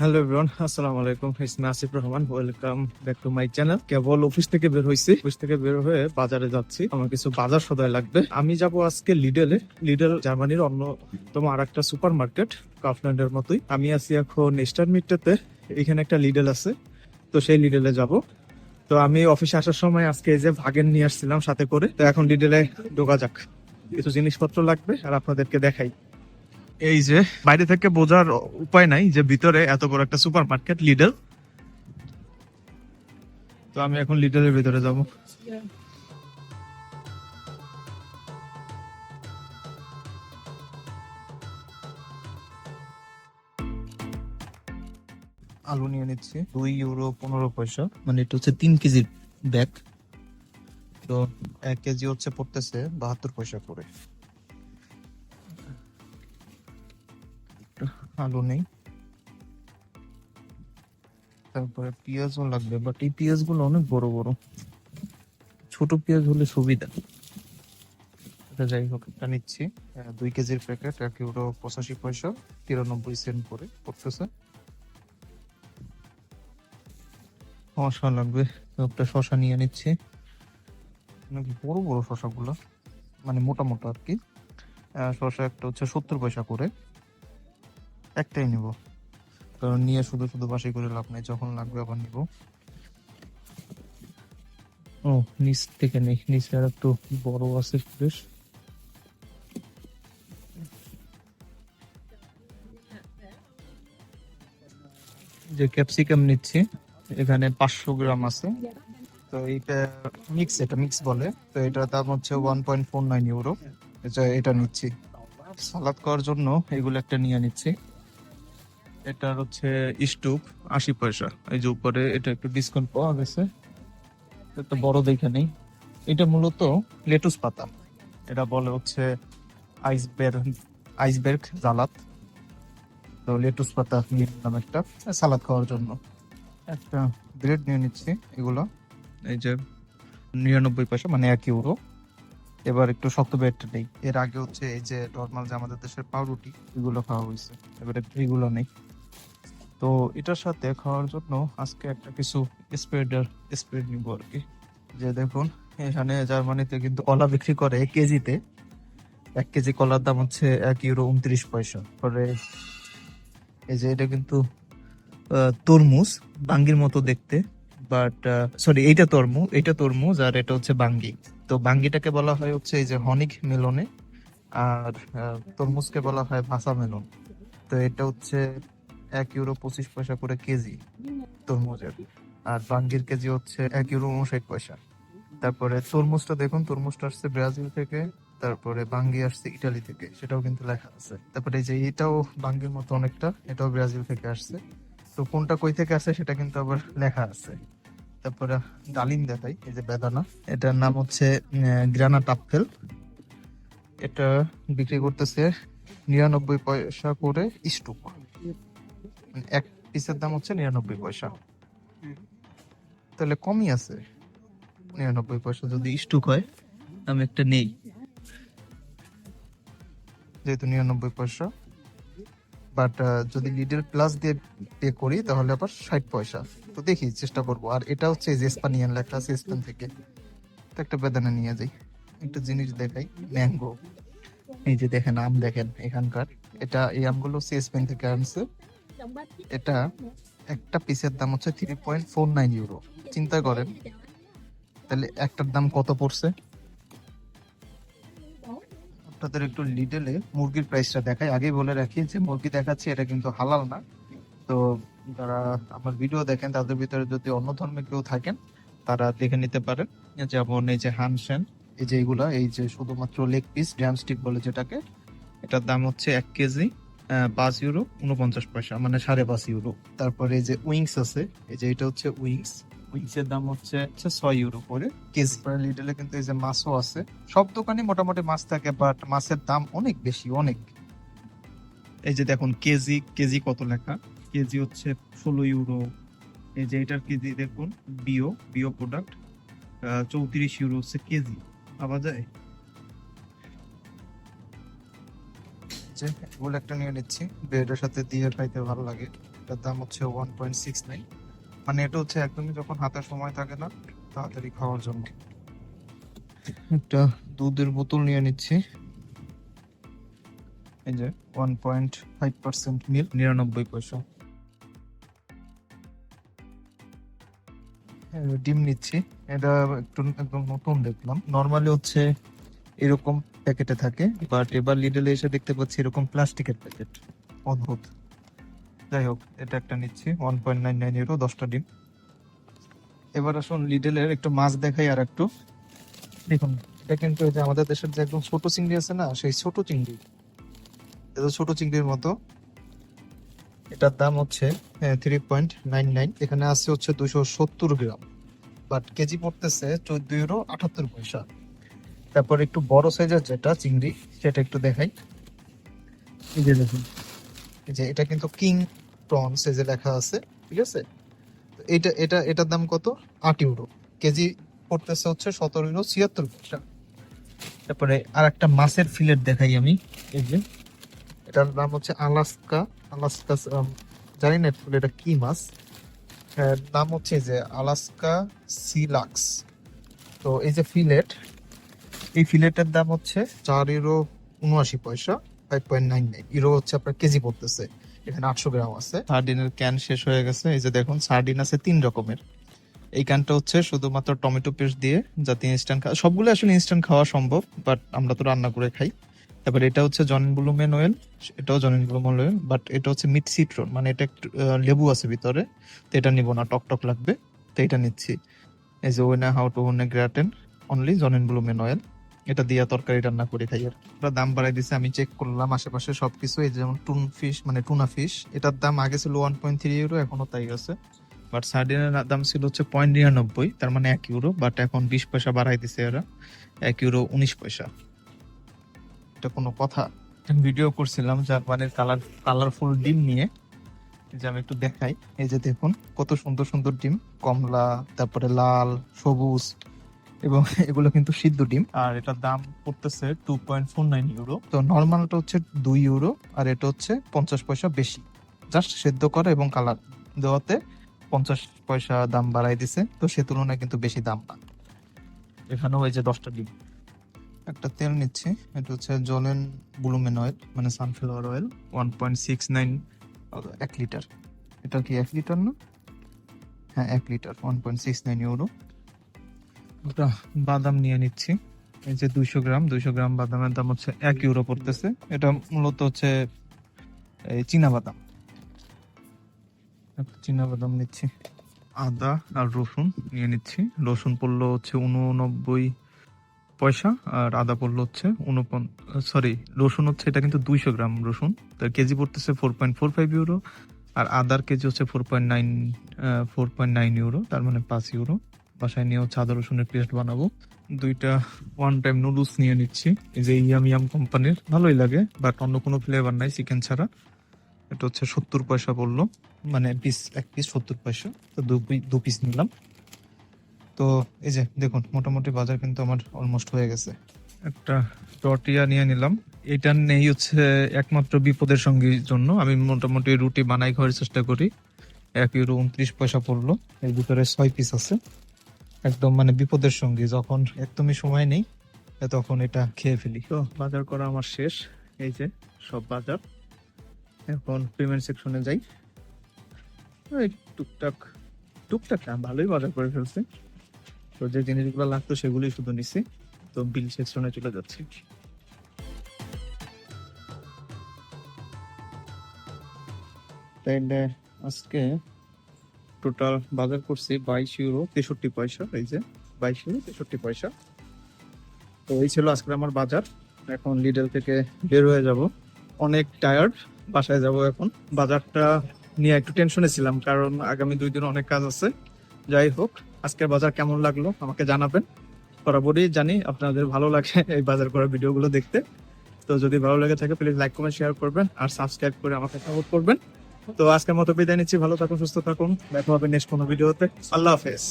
Hello everyone আসসালামু আলাইকুম ইসমি Asif Rahman welcome back to my channel cable office থেকে বের হইছি। অফিস থেকে বের হয়ে বাজারে যাচ্ছি। আমার কিছু বাজার সদাই লাগবে। আমি যাব আজকে লিডেলে লিডেল জার্মানির অন্যতম আর একটা সুপার মার্কেট কাফল্যান্ডের মতোই। আমি আছি এখন ইস্টার্ন মিটটাতে এখানে একটা লিডেল আছে। তো সেই লিডেলে যাব। তো আমি অফিসে আসার সময় আজকে এই যে ভাগেন নিয়ে আসছিলাম সাথে করে। তো এখন লিডেলে ঢোকা যাক। কিছু জিনিসপত্র লাগবে আর আপনাদেরকে দেখাই। এই যে, বাইরে থেকে বোঝার উপায় নাই যে ভিতরে এত বড় একটা সুপার মার্কেট লিডল তো আমি এখন লিডলের ভিতরে যাব। আলু নিয়ে নিচ্ছি, দুই ইউরো পনেরো পয়সা। মানে এটা হচ্ছে তিন কেজির ব্যাগ তো এক কেজি হচ্ছে পড়তেছে বাহাত্তর পয়সা করে। আলু নেই। তারপরে পেঁয়াজও লাগবে বাট এই পেঁয়াজগুলো অনেক বড় বড়। ছোট পেঁয়াজ হলে সুবিধা। এটা যাই হোক, একটা নিচ্ছি। দুই কেজির প্যাকেট এক ইউরো পঁচাশি পয়সা, তিরানব্বই সেন্ট করে পড়তেছে। শশা লাগবে, একটা শশা নিয়ে নিচ্ছি। অনেক বড় বড় শশাগুলো মানে মোটা মোটা আর কি। শশা একটা হচ্ছে সত্তর পয়সা করে। একটাই নিব। কারণ নিয়ে শুধু শুধু বাসি করে লাভ নেই, যখন লাগবে আবার নিব। ও, নিচ থেকে নেই, নিচে আর একটু বড় আছে ফ্রেশ যে ক্যাপসিকাম নিচ্ছি, এখানে পাঁচশো গ্রাম আছে। তো এইটা মিক্স, এটা মিক্স বলে। তো এটার দাম হচ্ছে one point four nine euro. এটা নিচ্ছি। সালাদ করার জন্য এগুলো একটা নিয়ে নিচ্ছি। এটার হচ্ছে স্টুপ আশি পয়সা। এই যে উপরে এটা একটু ডিসকাউন্ট পাওয়া গেছে। একটা বড় দেখে নেই। এটা মূলত লেটুস পাতা। এটা বলে হচ্ছে আইসবের, আইসবের্গ জালাত। তো লেটুস পাতা নিলাম একটা, সালাদ খাওয়ার জন্য। একটা ব্রেড নিয়ে নিচ্ছি এগুলো। এই যে নিরানব্বই পয়সা মানে এক ইউরো এবার একটু শক্ত ব্রেডটা নেই। এর আগে হচ্ছে এই যে নর্মাল যে আমাদের দেশের পাউরুটি, এগুলো খাওয়া হয়েছে। এবারে এগুলো নেই। তো এটার সাথে খাওয়ার জন্য আজকে একটা কিছু স্প্রেডার স্প্রেড নিব আর কি। যে দেখুন, এখানে জার্মানিতে কিন্তু কলা বিক্রি করে কেজিতে। এক কেজি কলার দাম হচ্ছে এক ইউরো উনত্রিশ পয়সা। পরে এই যে এটা কিন্তু তরমুজ, বাঙ্গির মতো দেখতে। বাট সরি এইটা তরমুজ এটা তরমুজ আর এটা হচ্ছে বাঙ্গি। তো বাঙ্গিটাকে বলা হয় হচ্ছে এই যে হনিক মেলনে আর তরমুজকে বলা হয় ভাসা মেলন তো এটা হচ্ছে এক ইউরো পঁচিশ পয়সা করে কেজি তরমুজের। আর বাঙ্গির কেজি হচ্ছে এক ইউরো উনষাট পয়সা। তারপরে তরমুজটা দেখুন, তরমুজটা আসছে ব্রাজিল থেকে, তারপরে বাঙ্গি আসছে ইটালি থেকে, সেটাও কিন্তু লেখা আছে। তারপরে যে এটাও বাঙ্গির মতো অনেকটা, এটাও ব্রাজিল থেকে আসছে। তো কোনটা কই থেকে আসে সেটা কিন্তু আবার লেখা আছে। তারপরে ডালিম দেখাই, এই যে বেদানা, এটার নাম হচ্ছে গ্রানা টাপফেল এটা বিক্রি করতেছে নিরানব্বই পয়সা করে স্টুক। এক পিসের দাম হচ্ছে নিরানব্বই পয়সা। তাহলে কমই আছে। নিরানব্বই পয়সা যদি স্টুক হয় আমি একটা নেই। যেহেতু নিরানব্বই পয়সা বাট যদি লিডল প্লাস দিয়ে পে করি, তাহলে আবার ষাট পয়সা। তো দেখি, চেষ্টা করব। আর এটা হচ্ছে যে স্পানিয়ান লেখা আছে স্পেন থেকে। তো একটা বেদানা নিয়ে যাই। একটা জিনিস দেখাই। ম্যাঙ্গো এই যে দেখেন, আম দেখেন এখানকার। এটা, এই আমগুলো সি স্পেন থেকে আনছে। এটা একটা পিসের দাম হচ্ছে three point four nine euro চিন্তা করেন। তাহলে একটার দাম কত পড়ছে? আপনাদের একটু লিডেলে মুরগির প্রাইসটা দেখাই। আগেই বলে রাখি যে মুরগি দেখাচ্ছি, এটা কিন্তু হালাল না। তো যারা আমার ভিডিও দেখেন, তাদের ভিতরে যদি অন্য ধর্মে কেউ থাকেন, তারা দেখে নিতে পারেন। যেমন এই যে হানসেন, এই যে এইগুলা এই যে শুধুমাত্র লেগ পিস ড্রামস্টিক বলে যেটাকে, এটার দাম হচ্ছে এক কেজি। পাঁচ ইউরো উনপঞ্চাশ পয়সা মানে সাড়ে পাঁচ ইউরো তারপরে যে উইংস আছে, এই যে এটা হচ্ছে উইংস উইংস এর দাম হচ্ছে ছয় ইউরো করে কেজি। লিডলে কিন্তু এই যে মাছও আছে। সব দোকানে মোটামুটি মাছ থাকে বাট মাছের দাম অনেক বেশি, অনেক। এই যে দেখুন, কেজি কেজি কত লেখা? কেজি হচ্ছে ষোলো ইউরো এই যে এটার কেজি দেখুন বিও বিও প্রোডাক্ট চৌত্রিশ ইউরো হচ্ছে কেজি। পাওয়া যায়? যে এগুলো একটা নিয়ে নিচ্ছি। ব্রেডের সাথে দিয়ে খাইতে ভালো লাগে। এটার দাম হচ্ছে ওয়ান পয়েন্ট সিক্স নাইন মানে এটা হচ্ছে একদমই যখন হাতে সময় থাকে না তাড়াতাড়ি খাওয়ার জন্য। একটা দুধের বোতল নিয়ে নিচ্ছি। এই যে ওয়ান পয়েন্ট ফাইভ পার্সেন্ট মিল নিরানব্বই পয়সা। এ, ডিম নিচ্ছি। এটা একটু একদম নতুন দেখলাম। নর্মালি হচ্ছে এরকম প্যাকেটে থাকে বাট এবার লিডলে এসে দেখতে পাচ্ছি এরকম প্লাস্টিকের প্যাকেট। অদ্ভুত। যাই হোক, এটা একটা নিচ্ছি one point nine nine euro দশটা ডিম। এবার আসুন লিডলের একটু মাছ দেখাই আর একটু। দেখুন, এটা কিন্তু যে আমাদের দেশের যে একদম ছোট চিংড়ি আছে না, সেই ছোট চিংড়ি। এটা ছোট চিংড়ির মতো। এটার দাম হচ্ছে থ্রি পয়েন্ট নাইন নাইন এখানে আছে হচ্ছে দুশো সত্তর গ্রাম। বাট কেজি পড়তেছে চোদ্দ ইউরো আটাত্তর পয়সা। তারপর একটু বড় সাইজের যেটা চিংড়ি সেটা একটু দেখাই। এই যে দেখুন। এই যে এটা কিন্তু কিং প্রন সাইজে লেখা আছে ঠিক আছে? তো এটা এটা এটার দাম কত? আট ইউরো। কেজি পড়তেছে হচ্ছে সতেরো ইউরো ছিয়াত্তর পয়সা। তারপরে আর একটা মাছের ফিলেট দেখাই আমি এই যে। এটার নাম হচ্ছে আলাস্কা আলাস্কা জানি না এটা কি মাছ। হ্যাঁ, নাম হচ্ছে যে আলাস্কা সিলাক্স তো এই যে ফিলেট এই ফিলেটের দাম হচ্ছে চার ইউরো উনআশি পয়সা five point nine nine euro হচ্ছে আপনার কেজি পড়তেছে। এখানে আটশো গ্রাম আছে। সার্ডিনের ক্যান শেষ হয়ে গেছে। এই যে দেখুন সার্ডিন আছে তিন রকমের। এই ক্যানটা হচ্ছে শুধুমাত্র টমেটো পেস্ট দিয়ে যাতে ইনস্ট্যান্ট খাওয়া সবগুলো আসলে ইনস্ট্যান্ট খাওয়া সম্ভব বাট আমরা তো রান্না করে খাই। তারপর এটা হচ্ছে জনিন ব্লুমেন অয়েল এটাও জনিন ব্লুমেন অয়েল বাট এটা হচ্ছে মিট সিট্রন মানে এটা একটু লেবু আছে ভিতরে। তো এটা নিব না, টক টক লাগবে। তো এটা নিচ্ছি। এই যে ওয়েনা হাউ টু ওনে গ্রাটেন অনলি জনিন ব্লুমেন অয়েল এটা দিয়ে তরকারি রান্না করে খাই। আর দাম বাড়াই দিছে, আমি চেক করলাম আশেপাশে সবকিছু, এই যেমন টুন ফিশ মানে টুনা ফিশ এটার দাম আগে ছিল ওয়ান পয়েন্ট থ্রি ইউরো এখনও তাই আছে। বাট সার্ডিনের দাম ছিল হচ্ছে পয়েন্ট নিরানব্বই, তার মানে এক ইউরো বাট এখন বিশ পয়সা বাড়াই দিছে এরা, এক ইউরো উনিশ পয়সা। এটা কোনো কথা। ভিডিও করছিলাম জার্মানির কালার কালারফুল ডিম নিয়ে। যে আমি একটু দেখাই, এই যে দেখুন, কত সুন্দর সুন্দর ডিম। কমলা, তারপরে লাল, সবুজ এবং এগুলো কিন্তু সিদ্ধ ডিম। আর এটার দাম পড়তেছে two point four nine euro তো নর্মালটা হচ্ছে দুই ইউরো আর এটা হচ্ছে পঞ্চাশ পয়সা বেশি। জাস্ট সেদ্ধ করা এবং কালার দেওয়াতে পঞ্চাশ পয়সা দাম বাড়াই দিছে তো সে তুলনায় কিন্তু বেশি দাম না। এখানেও এই যে দশটা ডিম। একটা তেল নিচ্ছি এটা হচ্ছে জলেন ব্লুমেন অয়েল মানে sunflower oil. One point six nine এক লিটার। এটা কি এক লিটার না? হ্যাঁ এক litre one point six nine euro বাদাম নিয়ে নিচ্ছি। এই যে দুইশো গ্রাম দুইশো গ্রাম বাদামের দাম হচ্ছে এক ইউরো পড়তেছে। এটা মূলত হচ্ছে, এই চীনা বাদাম। চীনা বাদাম নিচ্ছি। আদা আর রসুন নিয়ে নিচ্ছি। রসুন পড়ল হচ্ছে উননব্বই পয়সা আর আদা পড়ল হচ্ছে উনপন, সরি, রসুন হচ্ছে এটা কিন্তু দুইশো গ্রাম রসুন। তার কেজি পড়তেছে four point four five euro আর আদার কেজি হচ্ছে four point nine four point nine euro, তার মানে পাঁচ ইউরো। বাসায় নিয়েও আদা রসুনের পেস্ট বানাবো। দুইটা ওয়ান টাইম নুডলস নিয়ে নিচ্ছি। এই যে ইয়াম ইয়াম কোম্পানির, ভালোই লাগে বাট অন্য কোনো ফ্লেভার নাই চিকেন ছাড়া। এটা হচ্ছে সত্তর পয়সা পড়ল মানে পিস এক পিস সত্তর পয়সা। তো দু দু পিস নিলাম। তো এই যে, দেখুন, মোটামুটি বাজার কিন্তু আমার অলমোস্ট হয়ে গেছে। একটা টর্টিয়া নিয়ে নিলাম। এটা নেই হচ্ছে একমাত্র বিপদের সঙ্গীর জন্য। আমি মোটামুটি রুটি বানাই খাওয়ার চেষ্টা করি। এক ইউরো উনত্রিশ পয়সা পড়ল। এর ভিতরে ছয় পিস আছে। একদম মানে বিপদের সঙ্গে, যখন একদমই সময় নেই, তখন এটা খেয়ে ফেলি। তো বাজার করা আমার শেষ, এই যে সব বাজার। এখন পেমেন্ট সেকশনে যাই। টুকটাক টুকটাক না, ভালোই বাজার করে ফেলছে। তো যে জিনিসগুলো লাগতো সেগুলোই শুধু নিছি। তো বিল সেকশনে চলে যাচ্ছি। তাইলে আজকে টোটাল বাজার করছি বাইশ ইউরো তেষট্টি পয়সা, এই যে বাইশ ইউরো তেষট্টি পয়সা। তো এই ছিল আজকে আমার বাজার। এখন লিডেল থেকে বের হয়ে যাব। অনেক টায়ার্ড বাসায় যাব এখন। বাজারটা নিয়ে একটু টেনশনে ছিলাম, কারণ আগামী দুই দিন অনেক কাজ আছে। যাই হোক, আজকের বাজার কেমন লাগল আমাকে জানাবেন। বরাবরই জানি আপনাদের ভালো লাগে এই বাজার করা ভিডিওগুলো দেখতে। তো যদি ভালো লেগে থাকে প্লিজ লাইক কমেন্ট শেয়ার করবেন। আর সাবস্ক্রাইব করে আমাকে সাপোর্ট করবেন। তো আজকের মতো বিদায় নিচ্ছি। ভালো থাকুন, সুস্থ থাকুন। দেখা হবে নেক্সট কোনো ভিডিওতে আল্লাহ হাফেজ।